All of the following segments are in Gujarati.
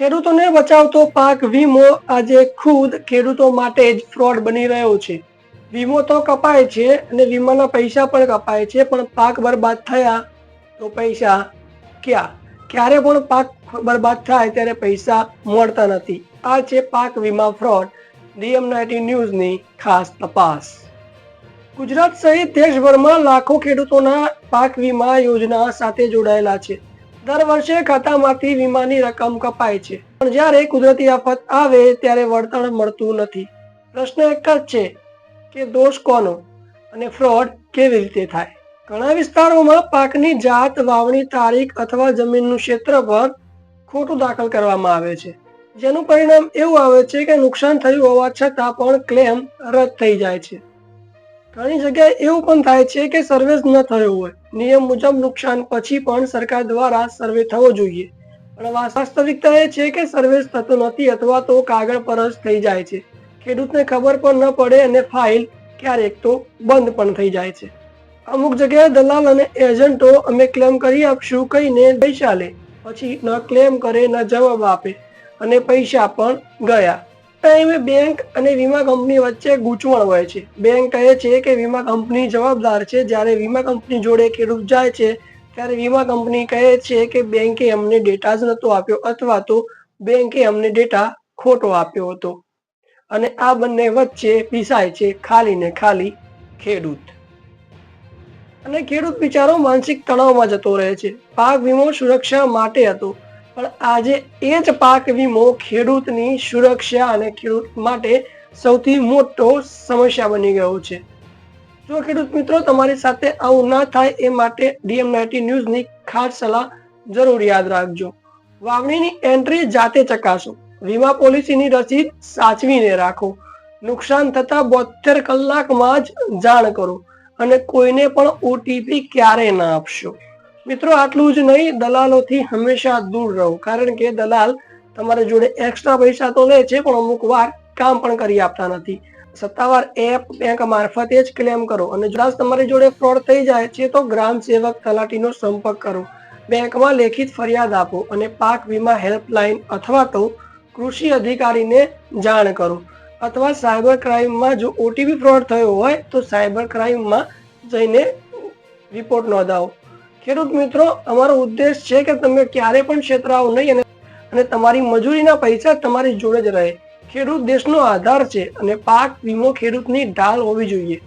ખેડૂતોને બચાવતો પાક વીમો આજે ખુદ ખેડૂતો માટે જ ફ્રોડ બની રહ્યો છે. વીમો તો કપાય છે અને વીમાના પૈસા પણ કપાય છે, પણ પાક બરબાદ થયા તો પૈસા ક્યાં? ક્યારે પણ પાક બરબાદ થાય ત્યારે પૈસા મળતા નથી. આ છે પાક વીમા ફ્રોડ, ડીએમ નાઇન્ટી ન્યૂઝની ખાસ તપાસ. ગુજરાત સહિત દેશભરમાં લાખો ખેડૂતોના પાક વીમા યોજના સાથે જોડાયેલા છે. દર વર્ષે ખાતામાંથી વીમાની રકમ કપાય છે. પણ જ્યારે કુદરતી આફત આવે ત્યારે વળતર મળતું નથી. પ્રશ્ન એક જ છે કે દોષ કોનો અને ફ્રોડ કેવી રીતે થાય? ઘણા વિસ્તારોમાં પાકની જાત, વાવણી તારીખ અથવા જમીનનું ક્ષેત્રફળ ખોટું દાખલ કરવામાં આવે છે. જેનું પરિણામ એવું આવે છે કે નુકસાન થયું હોવા છતાં પણ ક્લેમ રદ થઈ જાય છે. ઘણી જગ્યાએ એવું પણ થાય છે કે સર્વે ન થયો હોય. નિયમ મુજબ નુકસાન પછી પણ સરકાર દ્વારા સર્વે થવો જોઈએ. પણ વાસ્તવિકતા એ છે કે સર્વે થતો નથી અથવા તો કાગળ પર જ થઈ જાય છે. ખેડૂતને ખબર પણ ન પડે અને ફાઇલ ક્યારેક તો બંધ પણ થઈ જાય છે. અમુક જગ્યાએ દલાલ અને એજન્ટો અમે ક્લેમ કરી આપશું કહીને પૈસા લે પછી ન ક્લેમ કરે, ન જવાબ આપે. અને પૈસા પણ ગયા. ટાઈમે બેંક અને વીમા કંપની વચ્ચે ગૂંચવણ હોય છે. બેંક કહે છે કે વીમા કંપની જવાબદાર છે. જ્યારે વીમા કંપની જોડે ખેડૂત જાય છે, ત્યારે વીમા કંપની કહે છે કે બેંકે અમને ડેટા જ નહોતો આપ્યો અથવા તો બેંકે અમને ડેટા ખોટો આપ્યો હતો. અને આ બંને વચ્ચે પીસાય છે ખાલી ને ખાલી ખેડૂત. અને ખેડૂત બિચારો માનસિક તણાવમાં જતો રહે છે. પાક વીમો સુરક્ષા માટે હતો. પણ આજે એ જ પાક વીમો ખેડૂતની સુરક્ષા અને ખેડૂત માટે સૌથી મોટો સમસ્યા બની ગયો છે. જો ખેડૂત મિત્રો તમારી સાથે આવું ના થાય એ માટે ડીએમ નાઇન્ટી ન્યૂઝની ખાસ સલાહ જરૂર યાદ રાખજો. વાવણીની એન્ટ્રી જાતે ચકાસો. વીમા પોલિસીની રસીદ સાચવીને રાખો. નુકસાન થતા બોતેર કલાકમાં જ જાણ કરો અને કોઈને પણ ઓટીપી ક્યારે ના આપશો. મિત્રો, આટલું જ નહીં, દલાલોથી હંમેશા દૂર રહો. કારણ કે દલાલ તમારા જોડે એક્સ્ટ્રા પૈસા તો લે છે, પણ અમુક વાર કામ પણ કરી આપતા નથી. સત્તાવાર એપ બેંક મારફતે જ ક્લેમ કરો. અને જો તમારી જોડે ફ્રોડ થઈ જાય છે, તો ગ્રામ સેવક તલાટીનો સંપર્ક કરો. બેંકમાં લેખિત ફરિયાદ આપો અને પાક વીમા હેલ્પલાઇન અથવા તો કૃષિ અધિકારીને જાણ કરો. અથવા સાયબર ક્રાઇમમાં જો ઓટીપી ફ્રોડ થયો હોય, તો સાયબર ક્રાઇમમાં જઈને રિપોર્ટ નોંધાવો. ખેડૂત મિત્રો, અમારો ઉદ્દેશ છે કે તમે ક્યારે પણ છેતરાઓ નહીં અને તમારી મજૂરીના પૈસા તમારી જોડે જ રહે. ખેડૂત દેશનો આધાર છે અને પાક વીમો ખેડૂતની ઢાલ હોવી જોઈએ.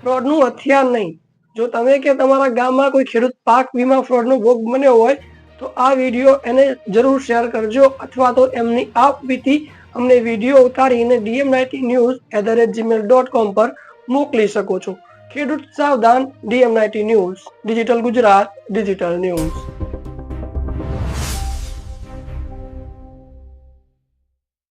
ફ્રોડનું હથિયાર નહીં. જો તમે કે તમારા ગામમાં કોઈ ખેડૂત પાક વીમા ફ્રોડનો ભોગ બન્યો હોય, તો આ વીડિયો એને જરૂર શેર કરજો અથવા તો એમની આપવીથી અમને વીડિયો ઉતારીને DM ninety news at the rate Gmail dot com પર મોકલી શકો છો. ખેડૂત સાવધાન DM ninety news digital Gujarat digital news